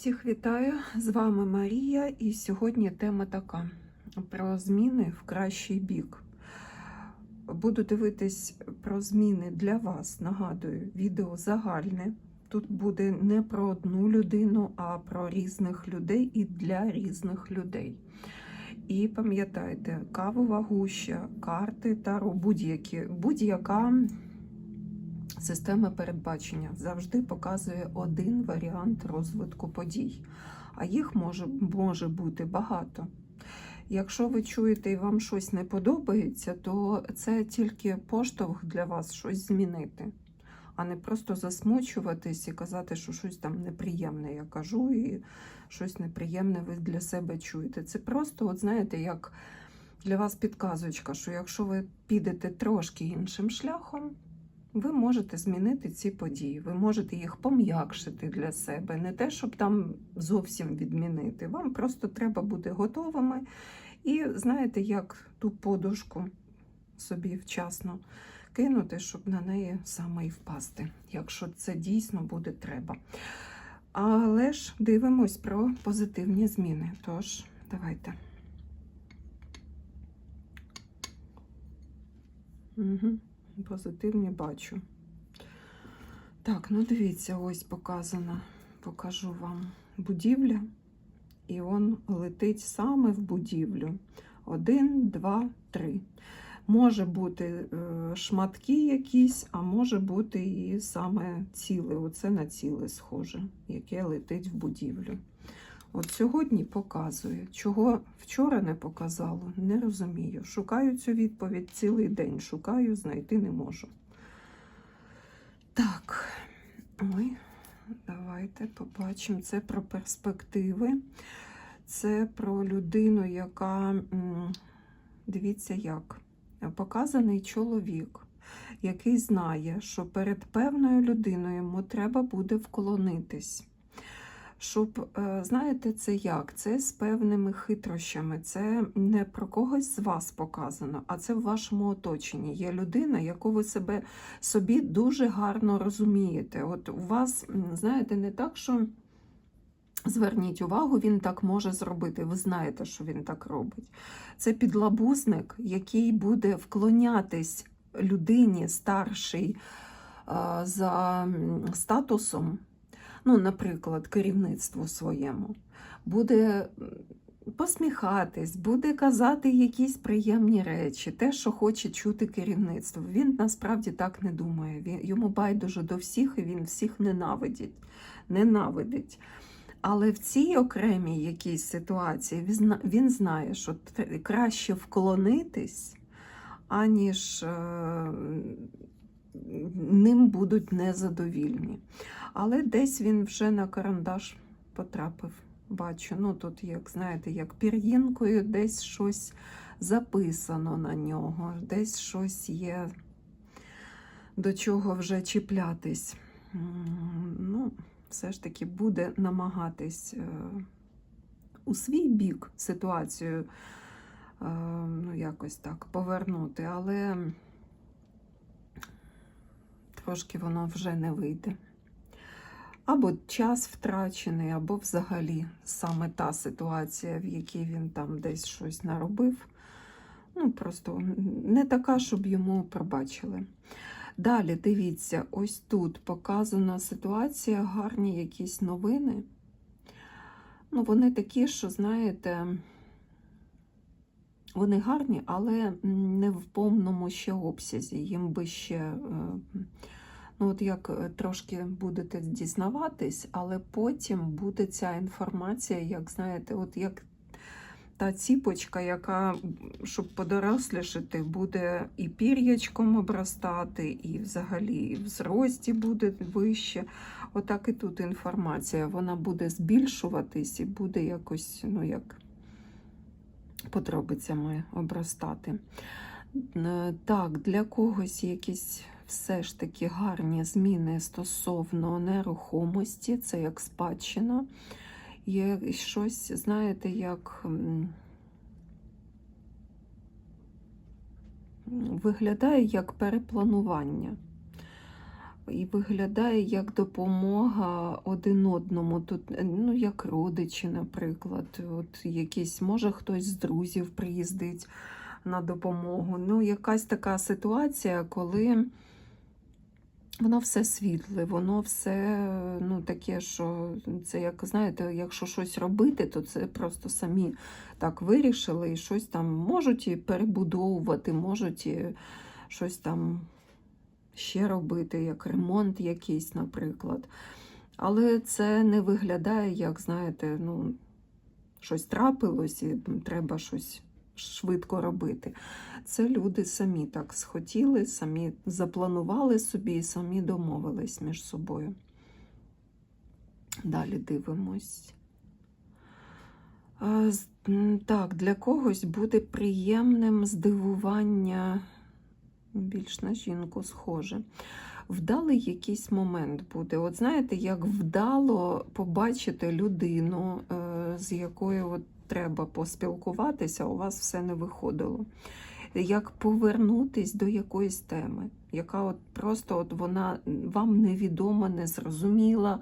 Всіх вітаю! З вами Марія, і сьогодні тема така про зміни в кращий бік. Буду дивитись про зміни для вас. Нагадую, відео загальне. Тут буде не про одну людину, а про різних людей і для різних людей. І пам'ятайте, кавова гуща, карти таро, будь-яка система передбачення завжди показує один варіант розвитку подій, а їх може, може бути багато. Якщо ви чуєте і вам щось не подобається, то це тільки поштовх для вас щось змінити, а не просто засмучуватись і казати, що щось там неприємне я кажу, і щось неприємне ви для себе чуєте. Це просто, от знаєте, як для вас підказочка, що якщо ви підете трошки іншим шляхом, ви можете змінити ці події, ви можете їх пом'якшити для себе. Не те, щоб там зовсім відмінити. Вам просто треба бути готовими і, знаєте, як ту подушку собі вчасно кинути, щоб на неї саме і впасти, якщо це дійсно буде треба. Але ж дивимось про позитивні зміни. Тож, давайте. Угу позитивні бачу. Так, ну дивіться, ось показано, покажу вам будівля, і він летить саме в будівлю. Один, два, три. Може бути е, шматки якісь, а може бути і саме ціле. Оце на ціле схоже, яке летить в будівлю. От сьогодні показує. Чого вчора не показало, не розумію. Шукаю цю відповідь цілий день. Шукаю, знайти не можу. Так, ой, давайте побачимо. Це про перспективи. Це про людину, яка, дивіться, як, показаний чоловік, який знає, що перед певною людиною йому треба буде вклонитись щоб, е, знаєте, це як? Це з певними хитрощами. Це не про когось з вас показано, а це в вашому оточенні. Є людина, яку ви себе собі дуже гарно розумієте. От у вас, знаєте, не так, що. Зверніть увагу, він так може зробити. Ви знаєте, що він так робить. Це підлабузник, який буде вклонятись людині старшій за статусом, ну, наприклад, керівництву своєму, буде посміхатись, буде казати якісь приємні речі, те, що хоче чути керівництво. Він насправді так не думає. Йому байдуже до всіх, і він всіх ненавидить. ненавидить. Але в цій окремій якійсь ситуації він знає, що краще вклонитись, аніж е, ним будуть незадовільні. Але десь він вже на карандаш потрапив. Бачу, ну тут, як знаєте, як пір'їнкою, десь щось записано на нього, десь щось є, до чого вже чіплятись. Ну, все ж таки буде намагатись е, у свій бік ситуацію, е, ну, якось так повернути, але трошки воно вже не вийде. Або час втрачений, або взагалі саме та ситуація, в якій він там десь щось наробив. Ну, просто не така, щоб йому пробачили. Далі, дивіться, ось тут показана ситуація, гарні якісь новини. Ну, Вони такі, що, знаєте, вони гарні, але не в повному ще обсязі. Їм би ще. Е, Ну, от як е, трошки будете дізнаватись, але потім буде ця інформація, як знаєте, от як та ціпочка, яка, щоб подорослішати, буде і пір'ячком обростати, і взагалі в зрості буде вище. Отак і тут інформація. Вона буде збільшуватись і буде якось, ну як подробицями обростати. Е, так, для когось якісь все ж таки гарні зміни стосовно нерухомості, це як спадщина. Є щось, знаєте, як виглядає як перепланування. і виглядає як допомога один одному. Тут, е, ну, як родичі, наприклад, от якісь, може хтось з друзів приїздить на допомогу. Ну, якась така ситуація, коли воно все світле, воно все ну, таке, що це, як знаєте, якщо щось робити, то це просто самі так вирішили і щось там можуть і перебудовувати, можуть і щось там ще робити, як ремонт якийсь, наприклад. Але це не виглядає, як, знаєте, ну, щось трапилось і треба щось швидко робити. Це люди самі так схотіли, самі запланували собі і самі домовились між собою. Далі дивимось. Так, для когось буде приємним здивування, більш на жінку схоже. Вдалий якийсь момент буде. От знаєте, як вдало побачити людину, е, з якою от треба поспілкуватися, у вас все не виходило. Як повернутись до якоїсь теми, яка от просто от вона вам невідома, незрозуміла,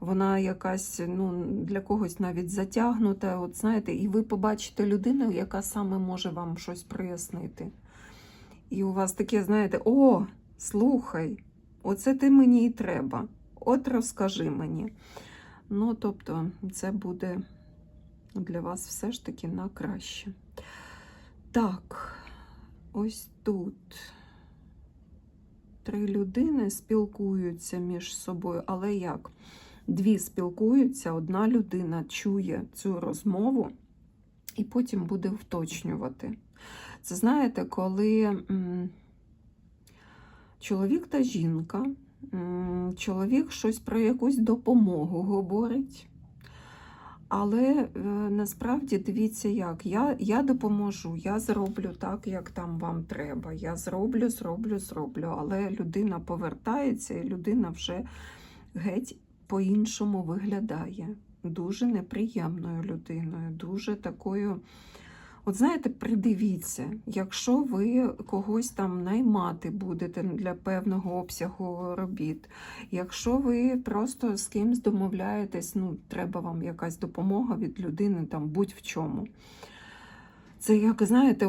вона якась ну, для когось навіть затягнута. От знаєте, і ви побачите людину, яка саме може вам щось прояснити. І у вас таке, знаєте, о, слухай, оце ти мені і треба. От розкажи мені. Ну, тобто, це буде для вас все ж таки на краще. Так, ось тут три людини спілкуються між собою, але як? Дві спілкуються, одна людина чує цю розмову і потім буде вточнювати. Це знаєте, коли чоловік та жінка, чоловік щось про якусь допомогу говорить. Але е, насправді дивіться, як я, я допоможу, я зроблю так, як там вам треба. Я зроблю, зроблю, зроблю. Але людина повертається, і людина вже геть по-іншому виглядає. Дуже неприємною людиною, дуже такою. От знаєте, придивіться, якщо ви когось там наймати будете для певного обсягу робіт, якщо ви просто з кимсь домовляєтесь, ну, треба вам якась допомога від людини, там будь в чому. Це, як знаєте,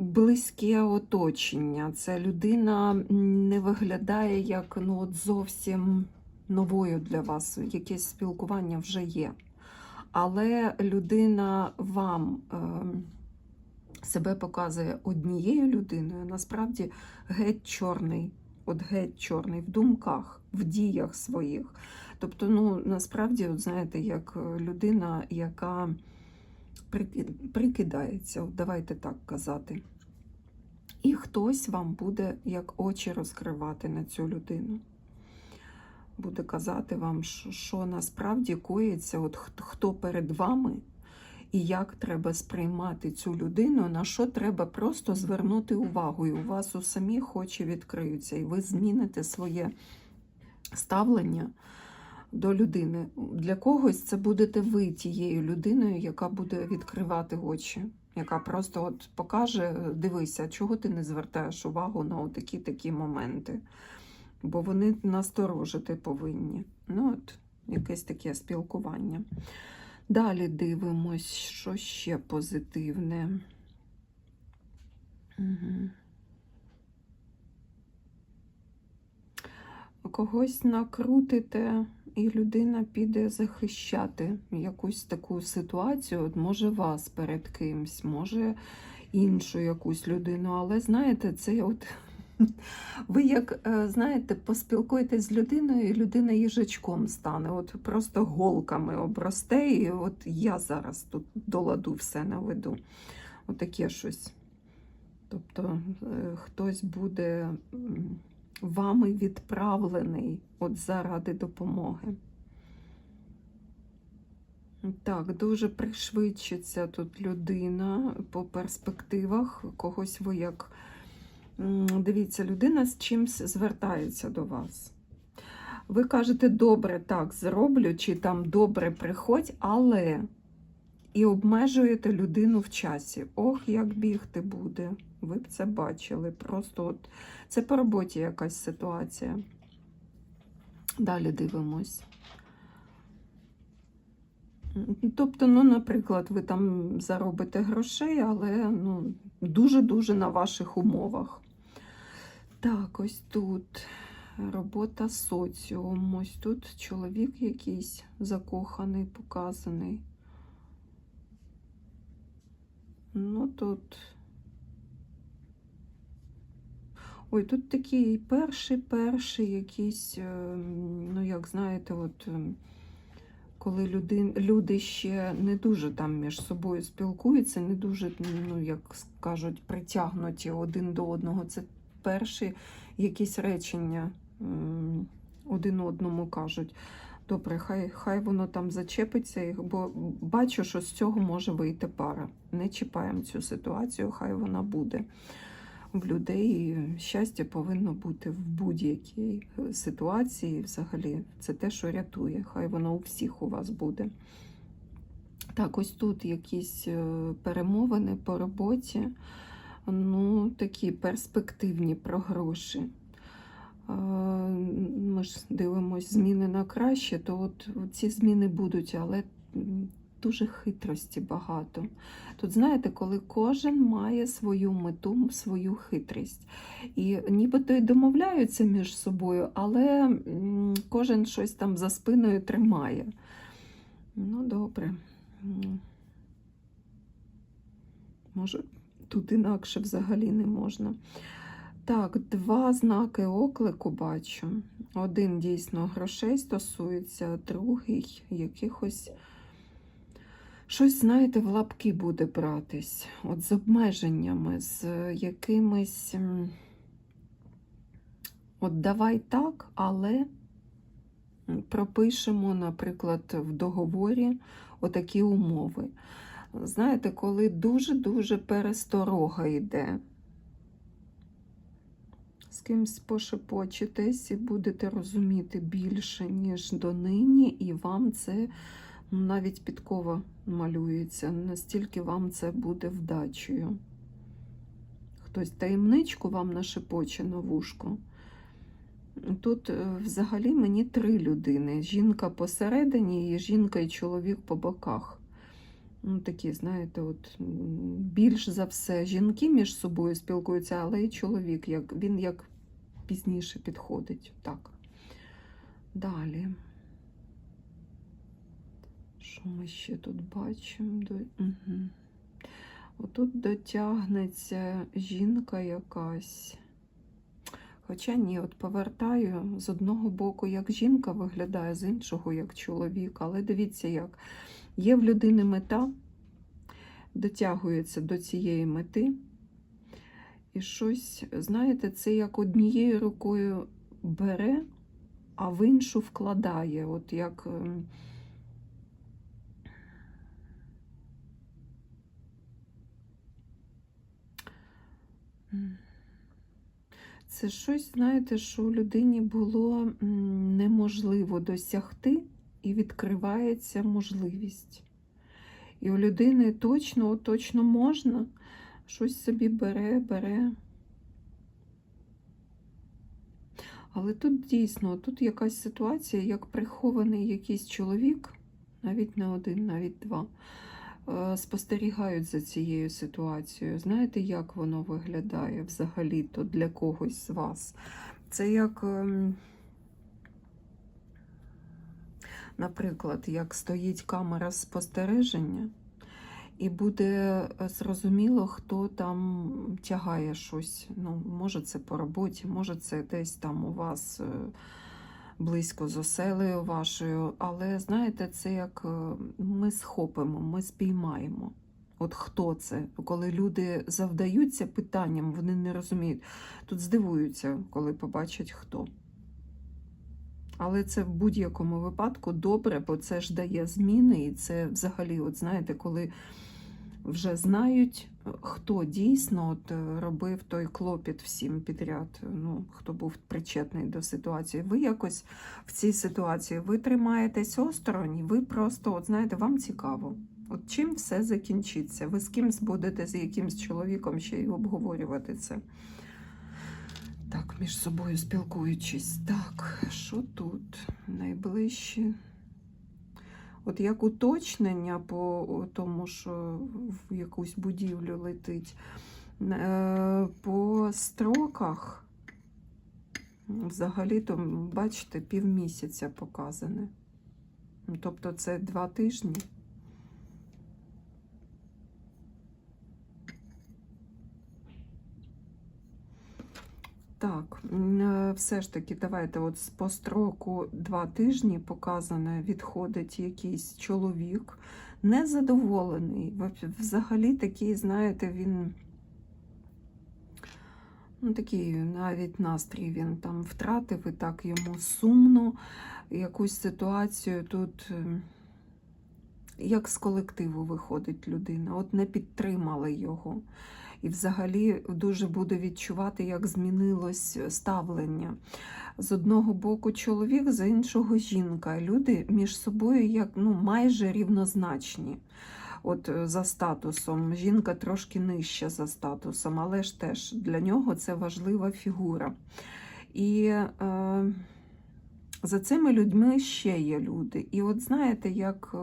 близьке оточення. Це людина не виглядає як ну, от зовсім новою для вас. Якесь спілкування вже є. Але людина вам е, себе показує однією людиною, насправді геть чорний, от геть чорний в думках, в діях своїх. Тобто, ну, насправді, от знаєте, як людина, яка прикидається, от давайте так казати. І хтось вам буде як очі розкривати на цю людину. Буде казати вам, що, насправді коїться, от хто перед вами, і як треба сприймати цю людину, на що треба просто звернути увагу, і у вас у самих очі відкриються, і ви зміните своє ставлення до людини. Для когось це будете ви тією людиною, яка буде відкривати очі, яка просто от покаже: дивися, чого ти не звертаєш увагу на такі такі моменти. Бо вони насторожити повинні. Ну, от, якесь таке спілкування. Далі дивимось, що ще позитивне. Угу. Когось накрутите, і людина піде захищати якусь таку ситуацію. От може вас перед кимсь, може іншу якусь людину. Але знаєте, це от ви як е, знаєте, поспілкуєтесь з людиною, і людина їжачком стане, от просто голками обросте, і от я зараз тут до ладу все наведу. Отаке щось. Тобто е, хтось буде вами відправлений от заради допомоги. Так, дуже пришвидшиться тут людина по перспективах, когось ви як. Дивіться, людина з чимсь звертається до вас. Ви кажете, добре, так, зроблю, чи там добре приходь, але і обмежуєте людину в часі. Ох, як бігти буде. Ви б це бачили. Просто от це по роботі якась ситуація. Далі дивимось. Тобто, ну, наприклад, ви там заробите грошей, але ну, дуже-дуже на ваших умовах. Так, ось тут робота соціум. Ось тут чоловік якийсь закоханий, показаний. Ну тут. Ой, тут такий перший, перший якийсь, е, ну як знаєте, от е, коли люди, люди ще не дуже там між собою спілкуються, не дуже, ну як скажуть, притягнуті один до одного. Це перші якісь речення один одному кажуть. Добре, хай, хай воно там зачепиться, бо бачу, що з цього може вийти пара. Не чіпаємо цю ситуацію, хай вона буде. В людей щастя повинно бути в будь-якій е, ситуації. Взагалі, це те, що рятує. Хай воно у всіх у вас буде. Так, ось тут якісь е, перемовини по роботі, ну, такі перспективні про гроші. Е, Ми ж дивимося зміни на краще, то от ці зміни будуть, але дуже хитрості багато. Тут, знаєте, коли кожен має свою мету, свою хитрість. І нібито й домовляються між собою, але кожен щось там за спиною тримає. Ну, добре. Може, тут інакше взагалі не можна. Так, два знаки оклику бачу. Один дійсно грошей стосується, другий якихось. Щось, знаєте, в лапки буде братись. От з обмеженнями, з якимись. От давай так, але пропишемо, наприклад, в договорі отакі умови. Знаєте, коли дуже-дуже пересторога йде, з кимсь пошепочетесь і будете розуміти більше, ніж донині, і вам це ну, навіть підкова малюється, настільки вам це буде вдачею. Хтось таємничку вам нашепоче на вушко. Тут е, взагалі мені три людини: жінка посередині і жінка і чоловік по боках. Ну, такі, знаєте, от більш за все жінки між собою спілкуються, але і чоловік, як, він як пізніше підходить. Так. Далі. Що ми ще тут бачимо? До... Угу. Отут дотягнеться жінка якась. Хоча ні, от повертаю з одного боку, як жінка виглядає, з іншого як чоловік. Але дивіться, як є в людини мета, дотягується до цієї мети. І щось, знаєте, це як однією рукою бере, а в іншу вкладає. От як. ем. Це щось, знаєте, що людині було неможливо досягти, і відкривається можливість. І у людини точно, точно можна, щось собі бере, бере. Але тут дійсно, тут якась ситуація, як прихований якийсь чоловік, навіть не один, навіть два, е, спостерігають за цією ситуацією. Знаєте, як воно виглядає взагалі-то для когось з вас? Це як, наприклад, як стоїть камера спостереження, і буде е, зрозуміло, хто там тягає щось. Ну, може, це по роботі, може, це десь там у вас е, близько з оселею вашою. Але знаєте, це як е, ми схопимо, ми спіймаємо. От хто це? Коли люди завдаються питанням, вони не розуміють. Тут здивуються, коли побачать хто. Але це в будь-якому випадку добре, бо це ж дає зміни, і це взагалі, от знаєте, коли вже знають, хто дійсно от е, робив той клопіт всім підряд, ну, хто був причетний до ситуації. Ви якось в цій ситуації ви тримаєтесь осторонь, ви просто, от знаєте, вам цікаво. От чим все закінчиться? Ви з кимсь будете з якимсь чоловіком ще й обговорювати це. Так, між собою спілкуючись. Так, що тут? Найближче. От як уточнення по тому, що в якусь будівлю летить. Е, По строках, взагалі-то, бачите, півмісяця показане. Тобто це два тижні. Так, е, все ж таки, давайте от по строку два тижні показане, відходить якийсь чоловік, незадоволений. Взагалі такий, знаєте, він ну, такий навіть настрій він там втратив, і так йому сумно. Якусь ситуацію тут, е, як з колективу виходить людина, от не підтримали його. І взагалі дуже буде відчувати, як змінилось ставлення. З одного боку чоловік, з іншого жінка. Люди між собою як ну, майже рівнозначні. От е, за статусом. Жінка трошки нижча за статусом, але ж теж для нього це важлива фігура. І е, за цими людьми ще є люди. І от знаєте, як.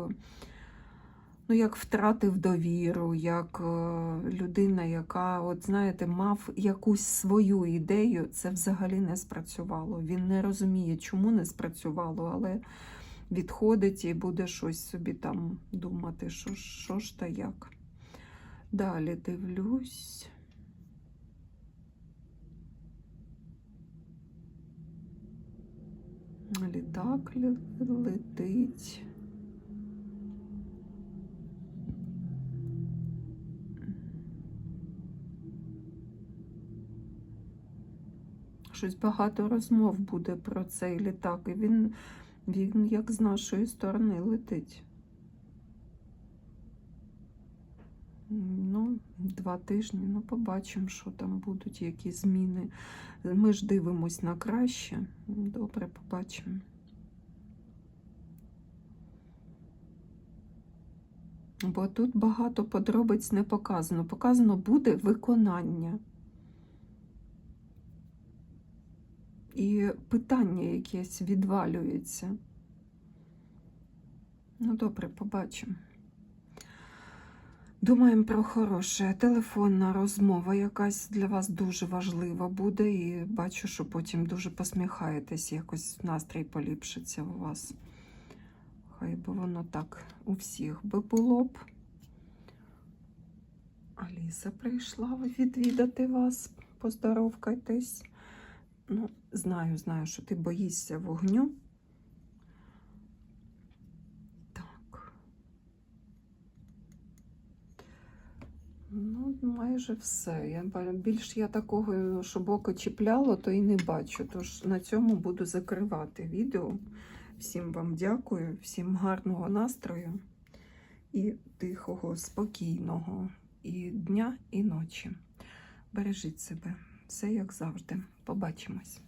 Ну, як втратив довіру, як е, людина, яка, от знаєте, мав якусь свою ідею, це взагалі не спрацювало. Він не розуміє, чому не спрацювало, але відходить і буде щось собі там думати, що, що ж та як. Далі дивлюсь. Літак летить. Щось багато розмов буде про цей літак, і він, він як з нашої сторони летить. Ну, два тижні, ну побачимо, що там будуть, які зміни. Ми ж дивимось на краще. Добре, побачимо. Бо тут багато подробиць не показано. Показано буде виконання. І питання якесь відвалюється. Ну, добре, побачимо. Думаємо про хороше. Телефонна розмова якась для вас дуже важлива буде, і бачу, що потім дуже посміхаєтесь, якось настрій поліпшиться у вас. Хай би воно так у всіх би було б. Аліса прийшла відвідати вас. Поздоровкайтесь. Ну, знаю, знаю, що ти боїшся вогню. Так. Ну, майже все. Я більш я такого, щоб око чіпляло, то і не бачу. Тож на цьому буду закривати відео. Всім вам дякую, всім гарного настрою і тихого, спокійного і дня, і ночі. Бережіть себе. Все як завжди. Побачимось.